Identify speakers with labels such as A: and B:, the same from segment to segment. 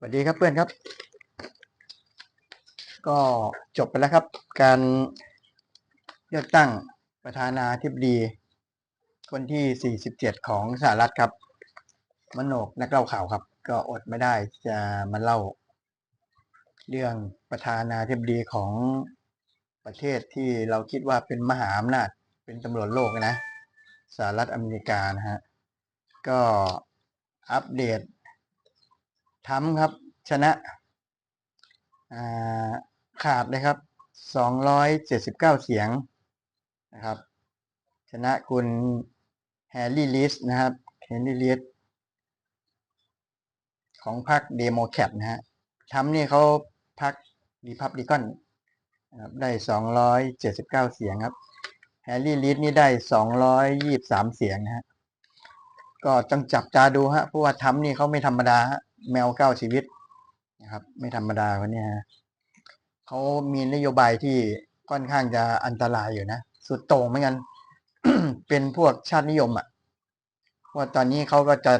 A: สวัสดีครับเพื่อนครับ ก็จบไปแล้วครับ การเลือกตั้งประธานาธิบดี คนที่ 47 ของสหรัฐครับ มโนกนักเล่าข่าวครับ ก็อดไม่ได้จะมาเล่า เรื่องประธานาธิบดีของประเทศที่เราคิดว่าเป็นมหาอำนาจเป็นตำรวจโลกนะสหรัฐอเมริกานะฮะก็อัปเดต ทำครับ ชนะขาดเลยครับ279เสียงนะครับ ชนะคุณแฮร์รี่ลิสนะครับแฮร์รี่ลิสของพรรคเดโมแครตนะฮะทำนี่เขาพรรครีพับลิกันนะครับได้279เสียงครับแฮร์รี่ลิสนี่ได้223เสียงนะฮะ ก็ต้องจับตาดูฮะ เพราะว่าทำนี่เขาไม่ธรรมดาฮะ แมวเก้าชีวิตนะครับ ไม่ธรรมดาคนนี้ฮะเขามีนโยบายที่ค่อนข้างจะอันตรายอยู่นะสุดโต่งเหมือนกันเป็นพวกชาตินิยมอะเพราะว่าตอนนี้เขาก็จะ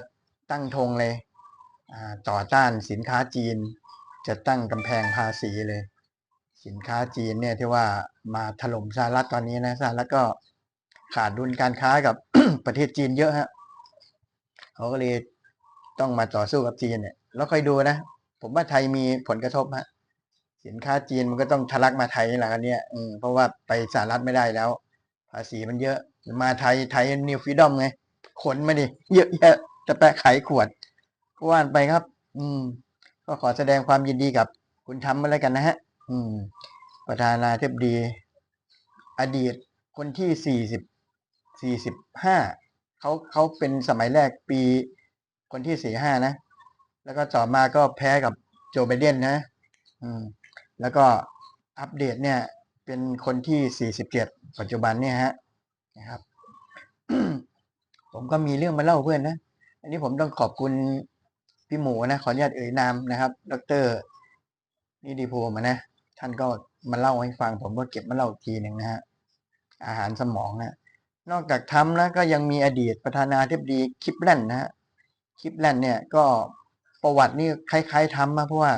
A: ตั้งธงเลยอ่าต่อต้านสินค้าจีน จะตั้งกำแพงภาษีเลย สินค้าจีนเนี่ยที่ว่ามาถล่มสหรัฐตอนนี้นะสหรัฐก็ขาดดุลการค้ากับประเทศจีนเยอะฮะเขาก็เลย ต้องมาต่อสู้กับจีนเนี่ยแล้วค่อยดูนะ ผมว่าไทยมีผลกระทบฮะสินค้าจีนมันก็ต้องทะลักมาไทยแหละครับเนี่ยอืมเพราะว่าไปสหรัฐไม่ได้แล้ว ภาษีมันเยอะ มาไทยไทยนิวฟรีดอมไง ขนมาดิเยอะแยะจะแปะขายขวดกว่านไปครับ อืม ก็ขอแสดงความยินดีกับคุณทำมาแล้วกันนะฮะ อืม ประธานาธิบดี อดีตคนที่สี่สิบสี่สิบห้าเขาเขาเป็นสมัยแรกปี คนที่สี่ห้านะ แล้วก็ต่อมาก็แพ้กับโจไบเดนนะ อืม แล้วก็อัปเดตเนี่ย เป็นคนที่สี่สิบเจ็ดปัจจุบันเนี่ยฮะนะครับ ผมก็มีเรื่องมาเล่าเพื่อนนะ อันนี้ผมต้องขอบคุณพี่หมูนะ ขออนุญาตเอ่ยนามนะครับ ดรนิติภูมินะ ท่านก็มาเล่าให้ฟัง ผมก็เก็บมาเล่าอีกทีหนึ่งนะฮะ อาหารสมองนะนอกจากทำแล้วก็ยังมีอดีตประธานาธิบดีคลิปแลนนะฮะ คลิปแลนด์เนี่ยก็ประวัตินี่คล้าย ๆทำมาเพราะว่า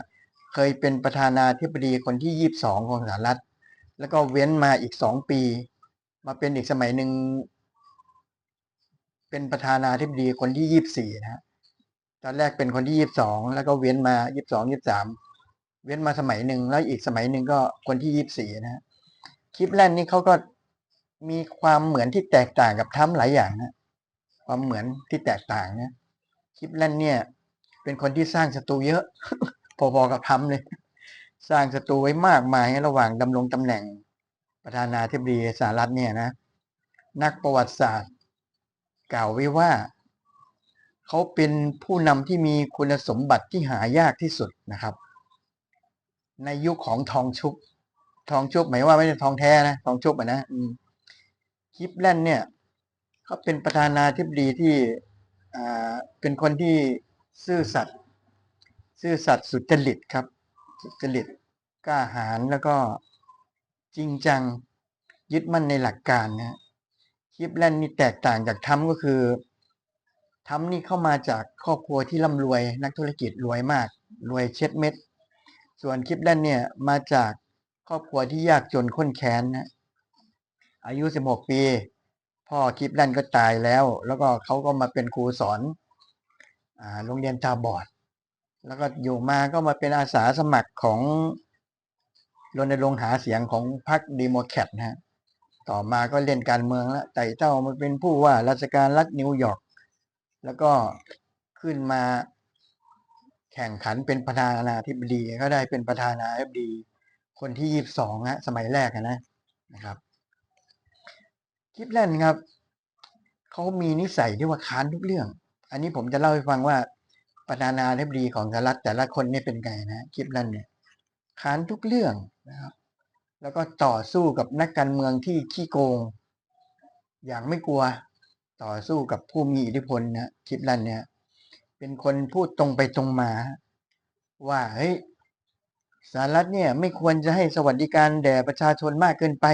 A: เคยเป็นประธานาธิบดีคนที่ยี่สิบสองของสหรัฐ แล้วก็เว้นมาอีกสองปี มาเป็นอีกสมัยหนึ่ง เป็นประธานาธิบดีคนที่ยี่บสี่นะ ตอนแรกเป็นคนที่ยี่บสองแล้วก็เว้นมายี่บสองยี่บสามเว้นมาสมัยหนึ่งแล้วอีกสมัยหนึ่งก็คนที่ยี่บสี่นะคลิปแลนด์นี่เขาก็มีความเหมือนที่แตกต่างกับทรัมหลายอย่างนะ ความเหมือนที่แตกต่างนะ คลิปแลนเนี่ย เป็นคนที่สร้างศัตรูเยอะพอๆกับทำเลย สร้างศัตรูไว้มากมายระหว่างดำรงตำแหน่งประธานาธิบดีสหรัฐเนี่ยนะ นักประวัติศาสตร์ กล่าวไว้ว่า เขาเป็นผู้นำที่มีคุณสมบัติที่หายากที่สุดนะครับ ในยุคของทองชุบทองชุบหมายว่าไม่ใช่ทองแท้นะทองชุบอะนะคลิปแลนเนี่ยเขาเป็นประธานาธิบดีที่ เป็นคนที่ซื่อสัตย์ซื่อสัตย์สุจริตครับ สุจริตกล้าหาญแล้วก็จริงจังยึดมั่นในหลักการนะคลิปแลนนี่แตกต่างจากทำก็คือทำนี่เข้ามาจากครอบครัวที่ร่ำรวย นักธุรกิจรวยมาก รวยเช็ดเม็ด ส่วนคลิปแลนเนี่ยมาจากครอบครัวที่ยากจนข้นแค้นนะอายุ 16 ปี พ่อคลิปแลนก็ตายแล้ว แล้วก็เขาก็มาเป็นครูสอนโรงเรียนตาบอด แล้วก็อยู่มาก็มาเป็นอาสาสมัครของรณรงค์หาเสียงของพรรคดีโมแครตนะฮะต่อมาก็เล่นการเมืองแล้วไต่เต้ามาเป็นผู้ว่าราชการรัฐนิวยอร์กแล้วก็ขึ้นมาแข่งขันเป็นประธานาธิบดีก็ได้เป็นประธานาธิบดี คนที่ยี่สิบสองฮะสมัยแรกนะนะครับ คลิปแรกนะครับเขามีนิสัยที่ว่าค้านทุกเรื่อง อันนี้ผมจะเล่าให้ฟังว่าประธานาธิบดีของสหรัฐแต่ละคนนี่เป็นไงนะคลิปแรกเนี่ยค้านทุกเรื่องนะครับ แล้วก็ต่อสู้กับนักการเมืองที่ขี้โกง อย่างไม่กลัวต่อสู้กับผู้มีอิทธิพลนะคลิปแรกเนี่ยเป็นคนพูดตรงไปตรงมา ว่าเฮ้ยสหรัฐเนี่ยไม่ควรจะให้สวัสดิการแด่ประชาชนมากเกินไป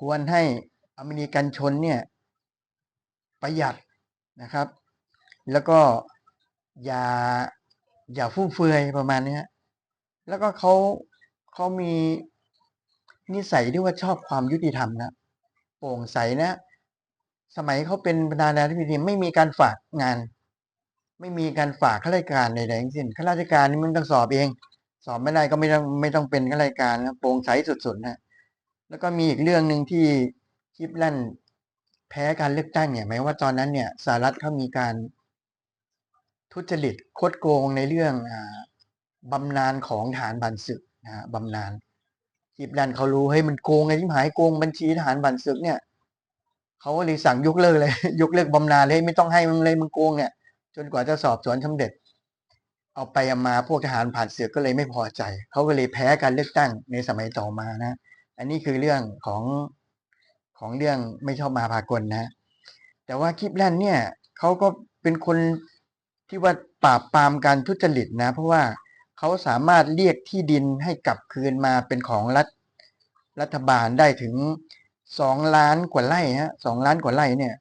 A: ควรให้ อเมริกันชนเนี่ยประหยัดนะครับ แล้วก็อย่าอย่าฟุ่มเฟือยประมาณนี้แล้วก็เขาเขามีนิสัยที่ว่าชอบความยุติธรรมนะโปร่งใสนะ สมัยเขาเป็นประธานาธิบดีไม่มีการฝากงาน ไม่มีการฝากข้าราชการใดๆทั้งสิ้นข้าราชการนี่มึงต้องสอบเอง สอบไม่ได้ก็ไม่ต้องไม่ต้องเป็นข้าราชการนะโปร่งใสสุดๆนะแล้วก็มีอีกเรื่องหนึ่งที่ คิปแลนแพ้การเลือกตั้งเนี่ยหมายว่าตอนนั้นเนี่ยสหรัฐเขามีการทุจริตคดโกงในเรื่องอบำนาญของทหารบันศึกนะบำนาญคิปแลนเขารู้เฮ้ยมันโกงไงที่หายโกงบัญชีทหารบันศึกเนี่ยเขาก็เลยสั่งยกเลิกเลย ยกเลิกบำนาญเลยไม่ต้องให้มึงเลยมึงโกงเนี่ย จนกว่าจะสอบสวนสำเร็จ เอาไปเอามาพวกทหารผ่านศึกก็เลยไม่พอใจเขาก็เลยแพ้การเลือกตั้งในสมัยต่อมานะ อันนี้คือเรื่องของ ของเรื่องไม่ชอบมาพากลนะ แต่ว่าคลิปแลนเนี่ยเขาก็เป็นคนที่ว่าปราบปรามการทุจริตนะ เพราะว่าเขาสามารถเรียกที่ดินให้กลับคืนมาเป็นของรัฐรัฐบาลได้ถึงสองล้านกว่าไร่ฮะสองล้านกว่าไร่เนี่ย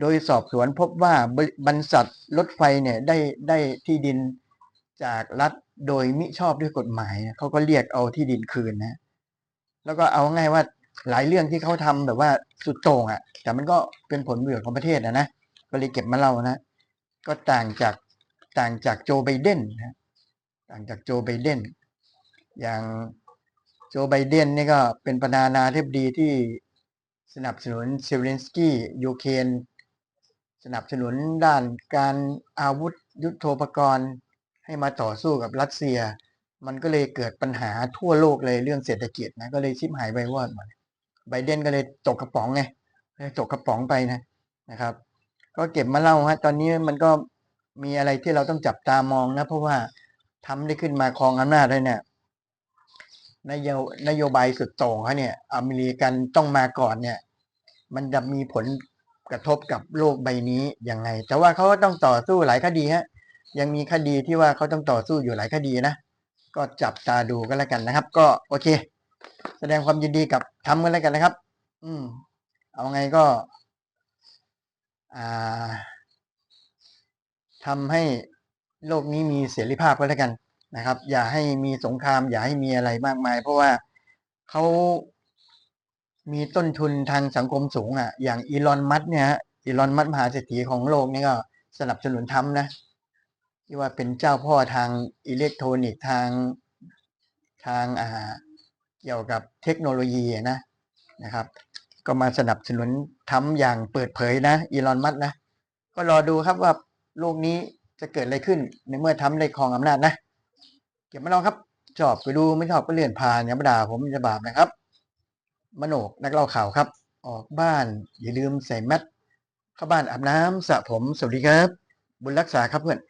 A: โดยสอบสวนพบว่าบริบรรษัทรถไฟเนี่ยได้ได้ที่ดินจากรัฐโดยมิชอบด้วยกฎหมายเขาก็เรียกเอาที่ดินคืนนะ แล้วก็เอาง่ายว่า หลายเรื่องที่เขาทำแบบว่าสุดโต่งอะ แต่มันก็เป็นผลประโยชน์ของประเทศนะนะก็เลยเก็บมาเล่านะ ก็ต่างจากต่างจากโจไบเดนนะต่างจากโจไบเดนอย่างโจไบเดนนี่ก็เป็นประธานาธิบดีที่สนับสนุนเซเลนสกี้ยูเครนสนับสนุนด้านการอาวุธยุโทโธปกรณ์ ให้มาต่อสู้กับรัสเซีย มันก็เลยเกิดปัญหาทั่วโลกเลยเรื่องเศรษฐกิจนะก็เลยชิบหายไปวอดหมด ไบเดนก็เลยตกกระป๋องไงตกกระป๋องไปนะนะครับ ก็เก็บมาเล่าฮะตอนนี้มันก็มีอะไรที่เราต้องจับตามองนะ เพราะว่าทำได้ขึ้นมาครองอำนาจได้เนี่ยนโยนโยบายสุดโต่งเขาเนี่ย อเมริกันต้องมาก่อนเนี่ย มันจะมีผลกระทบกับโลกใบนี้ยังไง แต่ว่าเขาก็ต้องต่อสู้หลายคดีฮะยังมีคดีที่ว่าเขาต้องต่อสู้อยู่หลายคดีนะ ก็จับตาดูกันแล้วกันนะครับ ก็โอเค แสดงความยินดีกับทำกันแล้วกันนะครับ อืม เอาไงก็ อ่าทำให้โลกนี้มีเสรีภาพก็แล้วกันนะครับ อย่าให้มีสงคราม อย่าให้มีอะไรมากมาย เพราะว่าเขามีต้นทุนทางสังคมสูงอะ อย่างอีลอนมัสเนี่ยฮะอีลอนมัสมหาเศรษฐีของโลกนี่ก็สนับสนุนทำนะที่ว่าเป็นเจ้าพ่อทางอิเล็กทรอนิกส์ทางทางอ่า กี่ยวกับเทคโนโลยีนะนะครับ ก็มาสนับสนุนทำอย่างเปิดเผยนะอีลอนมัสนะ ก็รอดูครับว่าโลกนี้จะเกิดอะไรขึ้นในเมื่อทำได้ครองอำนาจนะ เก็บมาลองครับชอบไปดูไม่ชอบก็เลื่อนผ่านอย่ามาด่าผมจะบาปนะครับ มโนกนักเล่าข่าวครับ ออกบ้าน อย่าลืมใส่แมสเข้าบ้านอาบน้ำสระผมสวัสดีครับ บุญรักษาครับเพื่อน